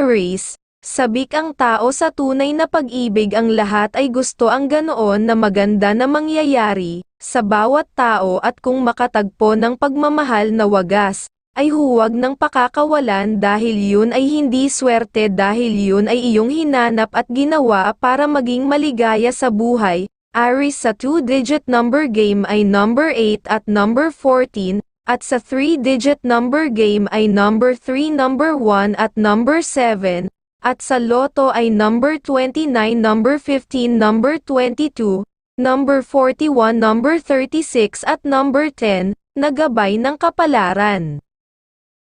Aries, sabik ang tao sa tunay na pag-ibig ang lahat ay gusto ang ganoon na maganda na mangyayari, sa bawat tao at kung makatagpo ng pagmamahal na wagas, ay huwag ng pakakawalan dahil yun ay hindi swerte dahil yun ay iyong hinanap at ginawa para maging maligaya sa buhay. Aries sa 2-digit number game ay number 8 at number 14, at sa 3-digit number game ay number 3, number 1 at number 7, at sa loto ay number 29, number 15, number 22, number 41, number 36 at number 10, nagabay ng kapalaran.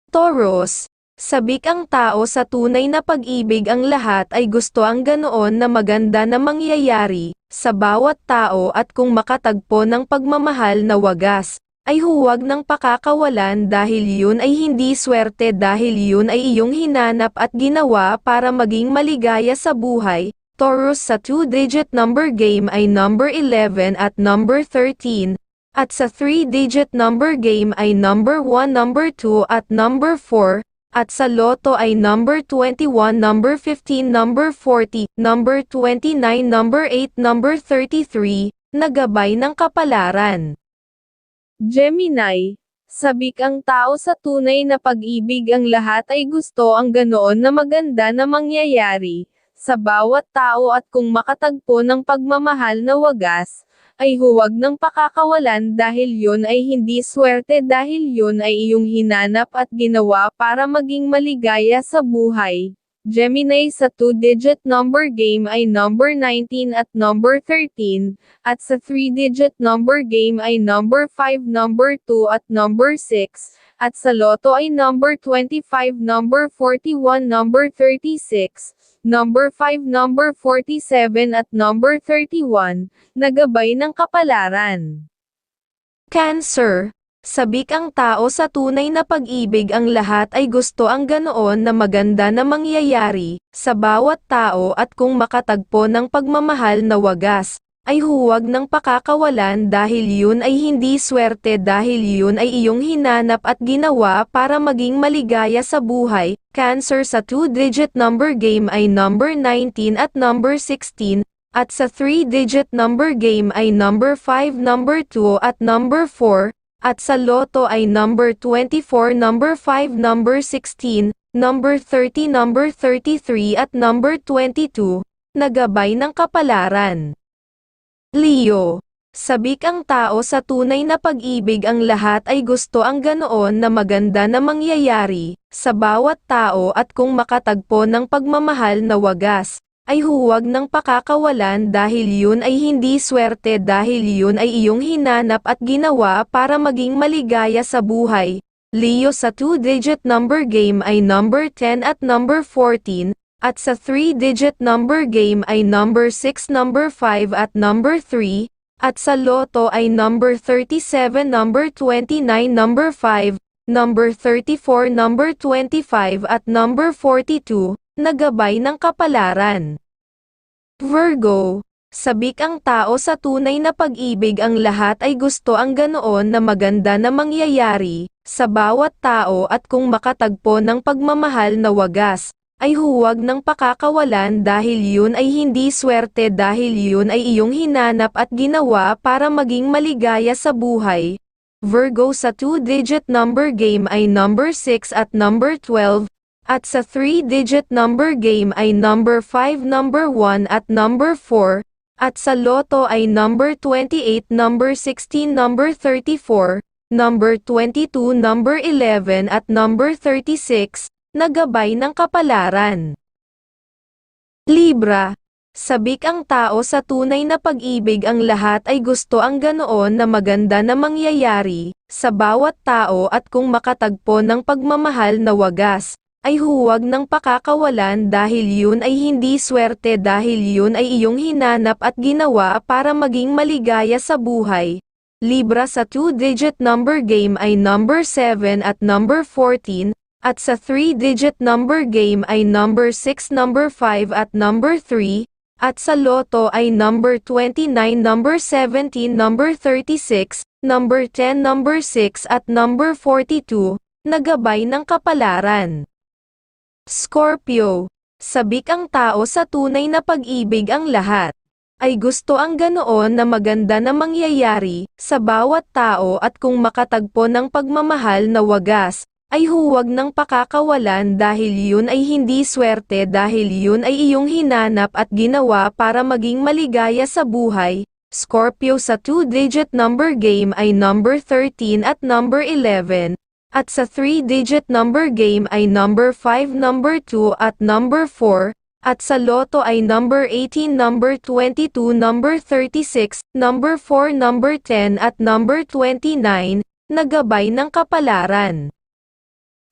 Taurus, sabik ang tao sa tunay na pag-ibig ang lahat ay gusto ang ganoon na maganda na mangyayari, sa bawat tao at kung makatagpo ng pagmamahal na wagas, ay huwag ng pakakawalan dahil yun ay hindi swerte dahil yun ay iyong hinanap at ginawa para maging maligaya sa buhay. Taurus sa 2-digit number game ay number 11 at number 13, at sa 3-digit number game ay number 1, number 2 at number 4, at sa loto ay number 21, number 15, number 40, number 29, number 8, number 33, nagabay ng kapalaran. Gemini, sabik ang tao sa tunay na pag-ibig ang lahat ay gusto ang ganoon na maganda na mangyayari, sa bawat tao at kung makatagpo ng pagmamahal na wagas, ay huwag ng pakakawalan dahil yun ay hindi swerte dahil yun ay iyong hinanap at ginawa para maging maligaya sa buhay. Gemini sa 2-digit number game ay number 19 at number 13, at sa 3-digit number game ay number 5, number 2 at number 6, at sa loto ay number 25, number 41, number 36, number 5, number 47 at number 31, nagabay ng kapalaran. Cancer, sabik ang tao sa tunay na pag-ibig ang lahat ay gusto ang ganoon na maganda na mangyayari, sa bawat tao at kung makatagpo ng pagmamahal na wagas, ay huwag ng pakakawalan dahil yun ay hindi swerte dahil yun ay iyong hinanap at ginawa para maging maligaya sa buhay. Cancer sa 2-digit number game ay number 19 at number 16, at sa 3-digit number game ay number 5, number 2 at number 4, at sa loto ay number 24, number 5, number 16, number 30, number 33 at number 22, nagabay ng kapalaran. Leo, sabik ang tao sa tunay na pag-ibig ang lahat ay gusto ang ganoon na maganda na mangyayari, sa bawat tao at kung makatagpo ng pagmamahal na wagas, ay huwag ng pakakawalan dahil yun ay hindi swerte dahil yun ay iyong hinanap at ginawa para maging maligaya sa buhay. Leo sa 2-digit number game ay number 10 at number 14, at sa 3-digit number game ay number 6, number 5 at number 3, at sa loto ay number 37, number 29, number 5, number 34, number 25 at number 42, nagabay ng kapalaran. Virgo, sabik ang tao sa tunay na pag-ibig ang lahat ay gusto ang ganoon na maganda na mangyayari, sa bawat tao at kung makatagpo ng pagmamahal na wagas, ay huwag ng pakakawalan dahil yun ay hindi swerte dahil yun ay iyong hinanap at ginawa para maging maligaya sa buhay. Virgo sa 2-digit number game ay number 6 at number 12, at sa 3-digit number game ay number 5, number 1 at number 4, at sa loto ay number 28, number 16, number 34, number 22, number 11 at number 36, nagabay ng kapalaran. Libra, sabik ang tao sa tunay na pag-ibig ang lahat ay gusto ang ganoon na maganda na mangyayari, sa bawat tao at kung makatagpo ng pagmamahal na wagas, ay huwag ng pakakawalan dahil yun ay hindi swerte dahil yun ay iyong hinanap at ginawa para maging maligaya sa buhay. Libra sa 2-digit number game ay number 7 at number 14, at sa 3-digit number game ay number 6, number 5 at number 3, at sa loto ay number 29, number 17, number 36, number 10, number 6 at number 42, nagabay ng kapalaran. Scorpio. Sabik ang tao sa tunay na pag-ibig ang lahat. Ay gusto ang ganoon na maganda na mangyayari sa bawat tao at kung makatagpo ng pagmamahal na wagas, ay huwag ng pakakawalan dahil yun ay hindi swerte dahil yun ay iyong hinanap at ginawa para maging maligaya sa buhay. Scorpio sa 2-digit number game ay number 13 at number 11, at sa 3-digit number game ay number 5, number 2 at number 4, at sa loto ay number 18, number 22, number 36, number 4, number 10 at number 29, nagabay ng kapalaran.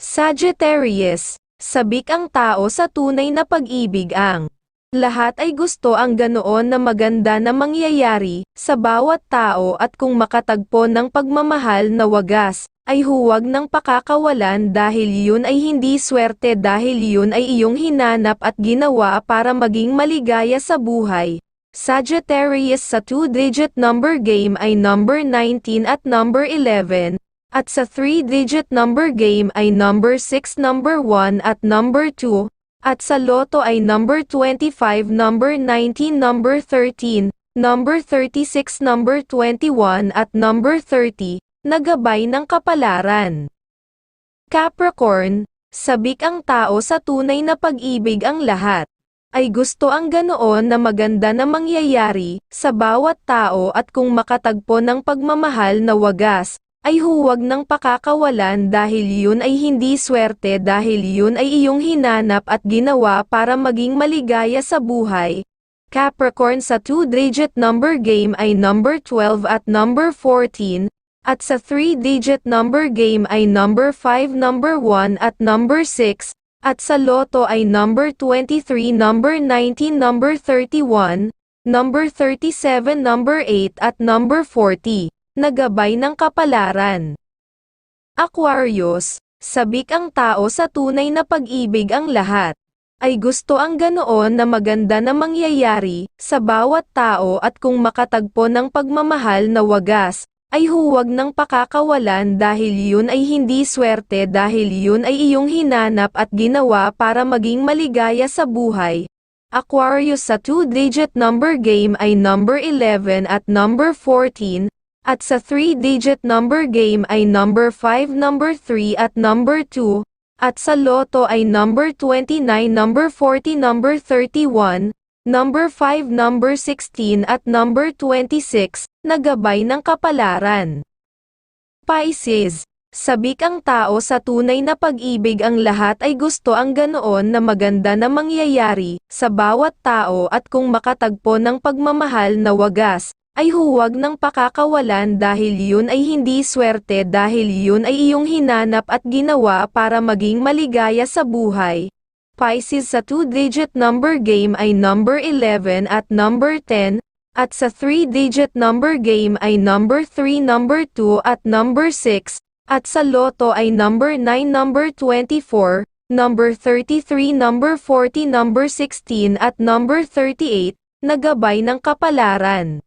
Sagittarius, sabik ang tao sa tunay na pag-ibig ang lahat ay gusto ang ganoon na maganda na mangyayari sa bawat tao at kung makatagpo ng pagmamahal na wagas, ay huwag ng pakakawalan dahil yun ay hindi swerte dahil yun ay iyong hinanap at ginawa para maging maligaya sa buhay. Sagittarius sa 2-digit number game ay number 19 at number 11, at sa 3-digit number game ay number 6, number 1 at number 2, at sa loto ay number 25, number 19, number 13, number 36, number 21 at number 30, nagabay ng kapalaran. Capricorn, sabik ang tao sa tunay na pag-ibig ang lahat. Ay gusto ang ganoon na maganda na mangyayari sa bawat tao at kung makatagpo ng pagmamahal na wagas, ay huwag ng pakakawalan dahil yun ay hindi swerte dahil yun ay iyong hinanap at ginawa para maging maligaya sa buhay. Capricorn sa 2-digit number game ay number 12 at number 14, at sa 3-digit number game ay number 5, number 1 at number 6, at sa loto ay number 23, number 19, number 31, number 37, number 8 at number 40 nagabay ng kapalaran. Aquarius, sabik ang tao sa tunay na pag-ibig ang lahat. Ay gusto ang ganoon na maganda na mangyayari sa bawat tao at kung makatagpo ng pagmamahal na wagas, ay huwag ng pakakawalan dahil yun ay hindi swerte dahil yun ay iyong hinanap at ginawa para maging maligaya sa buhay. Aquarius sa 2-digit number game ay number 11 at number 14, at sa 3-digit number game ay number 5, number 3 at number 2, at sa loto ay number 29, number 40, number 31, number 5, number 16 at number 26, nagabay ng kapalaran. Pisces, sabik ang tao sa tunay na pag-ibig ang lahat ay gusto ang ganoon na maganda na mangyayari sa bawat tao at kung makatagpo ng pagmamahal na wagas, ay huwag ng pakakawalan dahil yun ay hindi swerte dahil yun ay iyong hinanap at ginawa para maging maligaya sa buhay. Pisces sa 2-digit number game ay number 11 at number 10, at sa 3-digit number game ay number 3, number 2 at number 6, at sa loto ay number 9, number 24, number 33, number 40, number 16 at number 38, nagabay ng kapalaran.